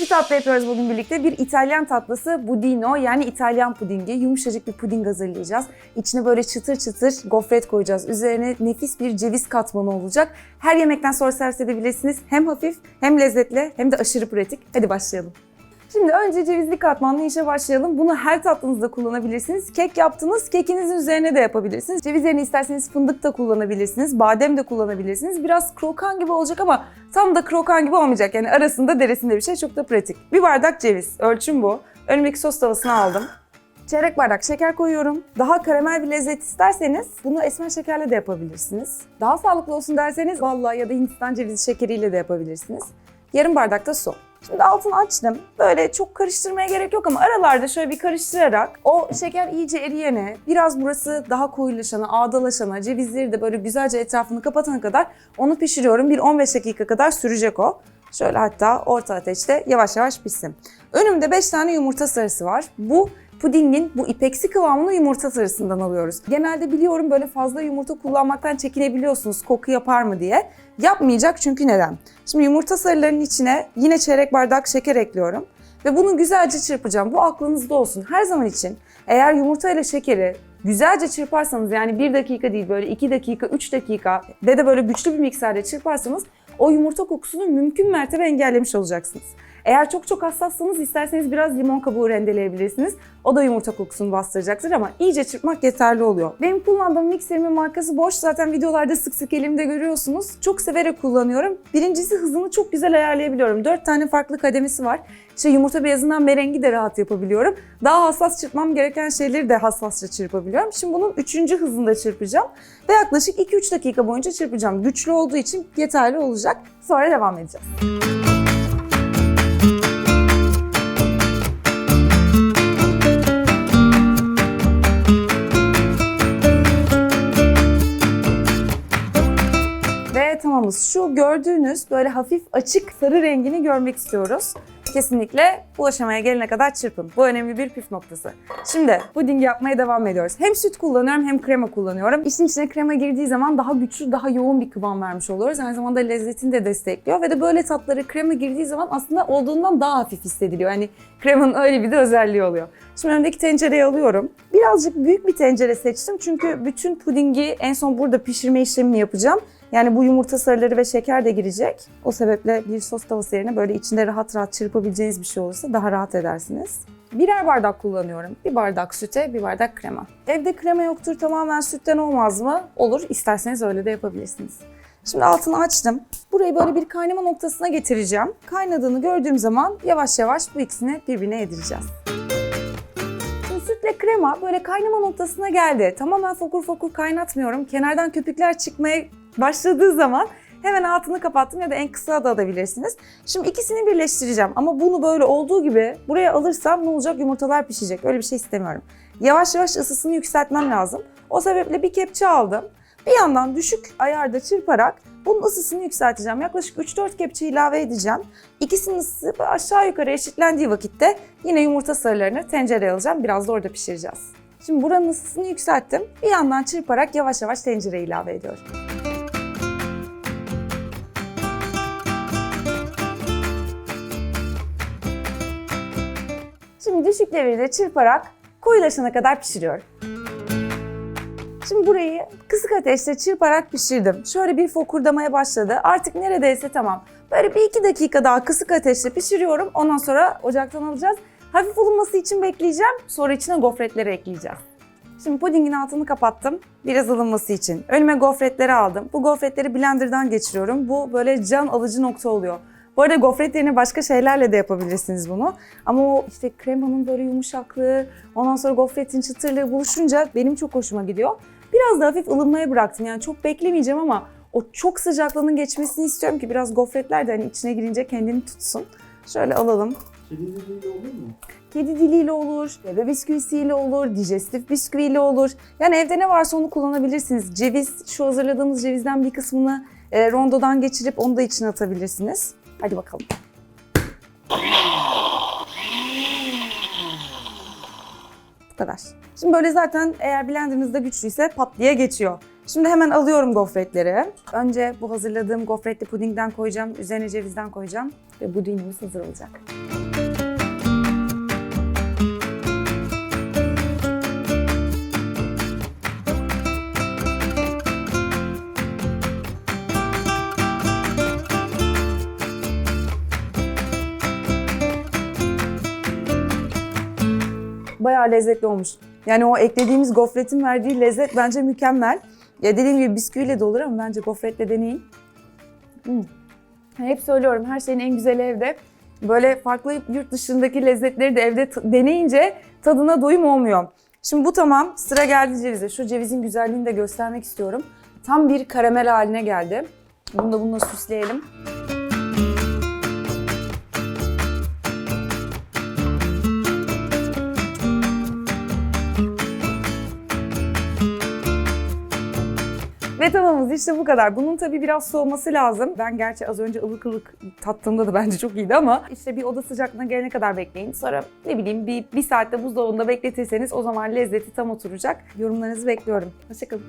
Bir tatlı yapıyoruz bugün birlikte. Bir İtalyan tatlısı budino yani İtalyan pudingi. Yumuşacık bir puding hazırlayacağız. İçine böyle çıtır çıtır gofret koyacağız. Üzerine nefis bir ceviz katmanı olacak. Her yemekten sonra servis edebilirsiniz. Hem hafif hem lezzetli hem de aşırı pratik. Hadi başlayalım. Şimdi önce cevizli katmanlı işe başlayalım. Bunu her tatlınızda kullanabilirsiniz. Kek yaptınız, kekinizin üzerine de yapabilirsiniz. Ceviz yerine isterseniz fındık da kullanabilirsiniz, badem de kullanabilirsiniz. Biraz krokan gibi olacak ama tam da krokan gibi olmayacak. Yani arasında deresinde bir şey çok da pratik. Bir bardak ceviz, ölçüm bu. Önümdeki sos tavasına aldım. Çeyrek bardak şeker koyuyorum. Daha karamel bir lezzet isterseniz bunu esmer şekerle de yapabilirsiniz. Daha sağlıklı olsun derseniz vallahi ya da Hindistan cevizi şekeriyle de yapabilirsiniz. Yarım bardak da su. Şimdi altını açtım. Böyle çok karıştırmaya gerek yok ama aralarda şöyle bir karıştırarak o şeker iyice eriyene, biraz burası daha koyulaşana, ağdalaşana, cevizleri de böyle güzelce etrafını kapatana kadar onu pişiriyorum. Bir 15 dakika kadar sürecek o. Şöyle hatta orta ateşte yavaş yavaş pişsin. Önümde 5 tane yumurta sarısı var. Bu pudingin bu ipeksi kıvamını yumurta sarısından alıyoruz. Genelde biliyorum böyle fazla yumurta kullanmaktan çekinebiliyorsunuz koku yapar mı diye. Yapmayacak çünkü neden? Şimdi yumurta sarılarının içine yine çeyrek bardak şeker ekliyorum. Ve bunu güzelce çırpacağım. Bu aklınızda olsun. Her zaman için eğer yumurta ile şekeri güzelce çırparsanız yani 1 dakika değil böyle 2 dakika, 3 dakika ve de böyle güçlü bir mikserde çırparsanız o yumurta kokusunu mümkün mertebe engellemiş olacaksınız. Eğer çok çok hassassanız isterseniz biraz limon kabuğu rendeleyebilirsiniz. O da yumurta kokusunu bastıracaktır ama iyice çırpmak yeterli oluyor. Benim kullandığım mikserimin markası Bosch. Zaten videolarda sık sık elimde görüyorsunuz. Çok severek kullanıyorum. Birincisi hızını çok güzel ayarlayabiliyorum. 4 tane farklı kademesi var. İşte yumurta beyazından merengi de rahat yapabiliyorum. Daha hassas çırpmam gereken şeyleri de hassasça çırpabiliyorum. Şimdi bunun 3. hızında çırpacağım. Ve yaklaşık 2-3 dakika boyunca çırpacağım. Güçlü olduğu için yeterli olacak. Sonra devam edeceğiz. Ve tamamız. Şu gördüğünüz böyle hafif açık sarı rengini görmek istiyoruz. Kesinlikle bu aşamaya gelene kadar çırpın. Bu önemli bir püf noktası. Şimdi puding yapmaya devam ediyoruz. Hem süt kullanıyorum hem krema kullanıyorum. İşin içine krema girdiği zaman daha güçlü, daha yoğun bir kıvam vermiş oluyoruz. Aynı zamanda lezzetini de destekliyor. Ve de böyle tatları krema girdiği zaman aslında olduğundan daha hafif hissediliyor. Yani kremanın öyle bir de özelliği oluyor. Şimdi önümdeki tencereyi alıyorum. Birazcık büyük bir tencere seçtim çünkü bütün pudingi en son burada pişirme işlemini yapacağım. Yani bu yumurta sarıları ve şeker de girecek. O sebeple bir sos tavası yerine böyle içinde rahat rahat çırpabileceğiniz bir şey olursa daha rahat edersiniz. Birer bardak kullanıyorum. Bir bardak süte, bir bardak krema. Evde krema yoktur tamamen sütten olmaz mı? Olur. İsterseniz öyle de yapabilirsiniz. Şimdi altını açtım. Burayı böyle bir kaynama noktasına getireceğim. Kaynadığını gördüğüm zaman yavaş yavaş bu ikisini birbirine yedireceğiz. Krema böyle kaynama noktasına geldi. Tamamen fokur fokur kaynatmıyorum. Kenardan köpükler çıkmaya başladığı zaman hemen altını kapattım ya da en kısa da alabilirsiniz. Şimdi ikisini birleştireceğim ama bunu böyle olduğu gibi buraya alırsam ne olacak? Yumurtalar pişecek. Öyle bir şey istemiyorum. Yavaş yavaş ısısını yükseltmem lazım. O sebeple bir kepçe aldım. Bir yandan düşük ayarda çırparak bunun ısısını yükselteceğim. Yaklaşık 3-4 kepçe ilave edeceğim. İkisinin ısısı aşağı yukarı eşitlendiği vakitte yine yumurta sarılarını tencereye alacağım. Biraz da orada pişireceğiz. Şimdi buranın ısısını yükselttim. Bir yandan çırparak yavaş yavaş tencereye ilave ediyorum. Şimdi düşük devirde çırparak koyulaşana kadar pişiriyorum. Şimdi burayı kısık ateşte çırparak pişirdim. Şöyle bir fokurdamaya başladı. Artık neredeyse tamam. Böyle bir iki dakika daha kısık ateşte pişiriyorum. Ondan sonra ocaktan alacağız. Hafif ılınması için bekleyeceğim. Sonra içine gofretleri ekleyeceğim. Şimdi pudingin altını kapattım. Biraz ılınması için. Önüme gofretleri aldım. Bu gofretleri blenderdan geçiriyorum. Bu böyle can alıcı nokta oluyor. Bu arada gofret yerine başka şeylerle de yapabilirsiniz bunu. Ama o işte kremanın böyle yumuşaklığı, ondan sonra gofretin çıtırlığı buluşunca benim çok hoşuma gidiyor. Biraz da hafif ılınmaya bıraktım. Yani çok beklemeyeceğim ama o çok sıcaklığının geçmesini istiyorum ki biraz gofretler de hani içine girince kendini tutsun. Şöyle alalım. Kedi diliyle olur mu? Kedi diliyle olur, bebe bisküvisiyle olur, dijestif bisküviyle olur. Yani evde ne varsa onu kullanabilirsiniz. Ceviz, şu hazırladığımız cevizden bir kısmını e, rondodan geçirip onu da içine atabilirsiniz. Hadi bakalım. Bu kadar. Şimdi böyle zaten eğer blenderınızda güçlüyse pat diye geçiyor. Şimdi hemen alıyorum gofretleri. Önce bu hazırladığım gofretli pudingden koyacağım. Üzerine cevizden koyacağım. Ve budingimiz hazır olacak. Bayağı lezzetli olmuş. Yani o eklediğimiz gofretin verdiği lezzet bence mükemmel. Ya dediğim gibi bisküviyle de olur ama bence gofretle deneyin. Hmm. Hep söylüyorum her şeyin en güzeli evde. Böyle farklı yurt dışındaki lezzetleri de evde deneyince tadına doyum olmuyor. Şimdi bu tamam. Sıra geldi cevize. Şu cevizin güzelliğini de göstermek istiyorum. Tam bir karamel haline geldi. Bunu da bununla süsleyelim. Ve tamamız işte bu kadar. Bunun tabii biraz soğuması lazım. Ben gerçi az önce ılık ılık tattığımda da bence çok iyiydi ama işte bir oda sıcaklığına gelene kadar bekleyin. Sonra ne bileyim bir, bir saatte buzdolabında bekletirseniz o zaman lezzeti tam oturacak. Yorumlarınızı bekliyorum. Hoşçakalın.